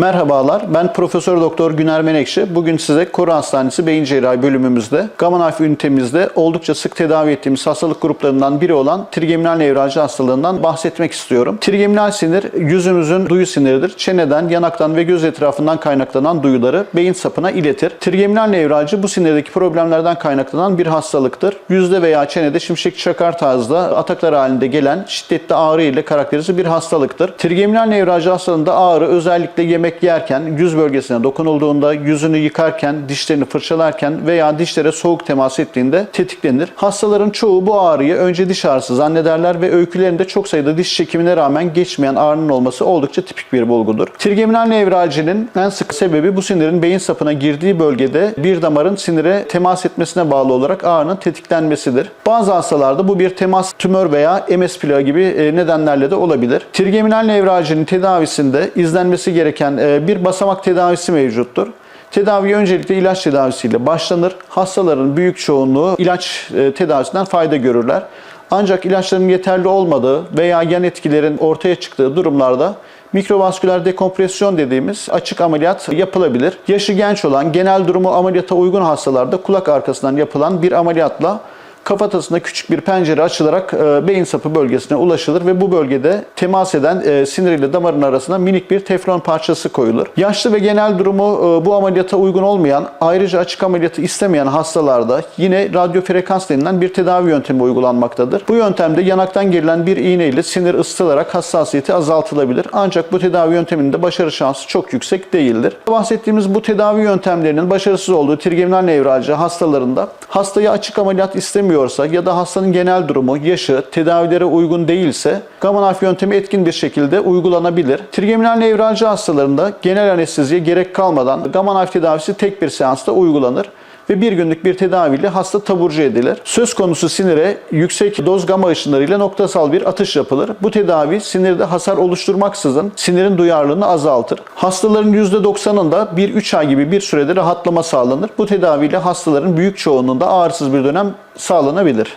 Merhabalar, ben Profesör Doktor Güner Menekşe. Bugün size Koru Hastanesi Beyin Cerrahi bölümümüzde, Gamma Knife ünitemizde oldukça sık tedavi ettiğimiz hastalık gruplarından biri olan trigeminal nevralji hastalığından bahsetmek istiyorum. Trigeminal sinir, yüzümüzün duyu siniridir. Çeneden, yanaktan ve göz etrafından kaynaklanan duyuları beyin sapına iletir. Trigeminal nevralji bu sinirdeki problemlerden kaynaklanan bir hastalıktır. Yüzde veya çenede şimşek çakar tarzda ataklar halinde gelen şiddetli ağrı ile karakterize bir hastalıktır. Trigeminal nevralji hastalığında ağrı özellikle yemek yerken, yüz bölgesine dokunulduğunda, yüzünü yıkarken, dişlerini fırçalarken veya dişlere soğuk temas ettiğinde tetiklenir. Hastaların çoğu bu ağrıyı önce diş ağrısı zannederler ve öykülerinde çok sayıda diş çekimine rağmen geçmeyen ağrının olması oldukça tipik bir bulgudur. Trigeminal nevralcinin en sık sebebi bu sinirin beyin sapına girdiği bölgede bir damarın sinire temas etmesine bağlı olarak ağrının tetiklenmesidir. Bazı hastalarda bu bir temas tümör veya MS plağı gibi e, nedenlerle de olabilir. Trigeminal nevralcinin tedavisinde izlenmesi gereken bir basamak tedavisi mevcuttur. Tedavi öncelikle ilaç tedavisiyle başlanır. Hastaların büyük çoğunluğu ilaç e, tedavisinden fayda görürler. Ancak ilaçların yeterli olmadığı veya yan etkilerin ortaya çıktığı durumlarda mikrovasküler dekompresyon dediğimiz açık ameliyat yapılabilir. Yaşı genç olan, genel durumu ameliyata uygun hastalarda kulak arkasından yapılan bir ameliyatla kafatasında küçük bir pencere açılarak e, beyin sapı bölgesine ulaşılır ve bu bölgede temas eden e, sinir ile damarın arasına minik bir teflon parçası koyulur. Yaşlı ve genel durumu e, bu ameliyata uygun olmayan, ayrıca açık ameliyatı istemeyen hastalarda yine radyo frekans denilen bir tedavi yöntemi uygulanmaktadır. Bu yöntemde yanaktan girilen bir iğne ile sinir ısıtılarak hassasiyeti azaltılabilir. Ancak bu tedavi yönteminin de başarı şansı çok yüksek değildir. Bahsettiğimiz bu tedavi yöntemlerinin başarısız olduğu trigeminal nevralji hastalarında hastayı açık ameliyat istemiyorsa ya da hastanın genel durumu, yaşı, tedavilere uygun değilse Gamma yöntemi etkin bir şekilde uygulanabilir. Trigeminal nevralji hastalarında genel anesteziye gerek kalmadan Gamma tedavisi tek bir seansta uygulanır ve bir günlük bir tedaviyle hasta taburcu edilir. Söz konusu sinire yüksek doz gama ışınlarıyla noktasal bir atış yapılır. Bu tedavi sinirde hasar oluşturmaksızın sinirin duyarlılığını azaltır. Hastaların %90'ında 1-3 ay gibi bir sürede rahatlama sağlanır. Bu tedaviyle hastaların büyük çoğunluğunda ağrısız bir dönem sağlanabilir.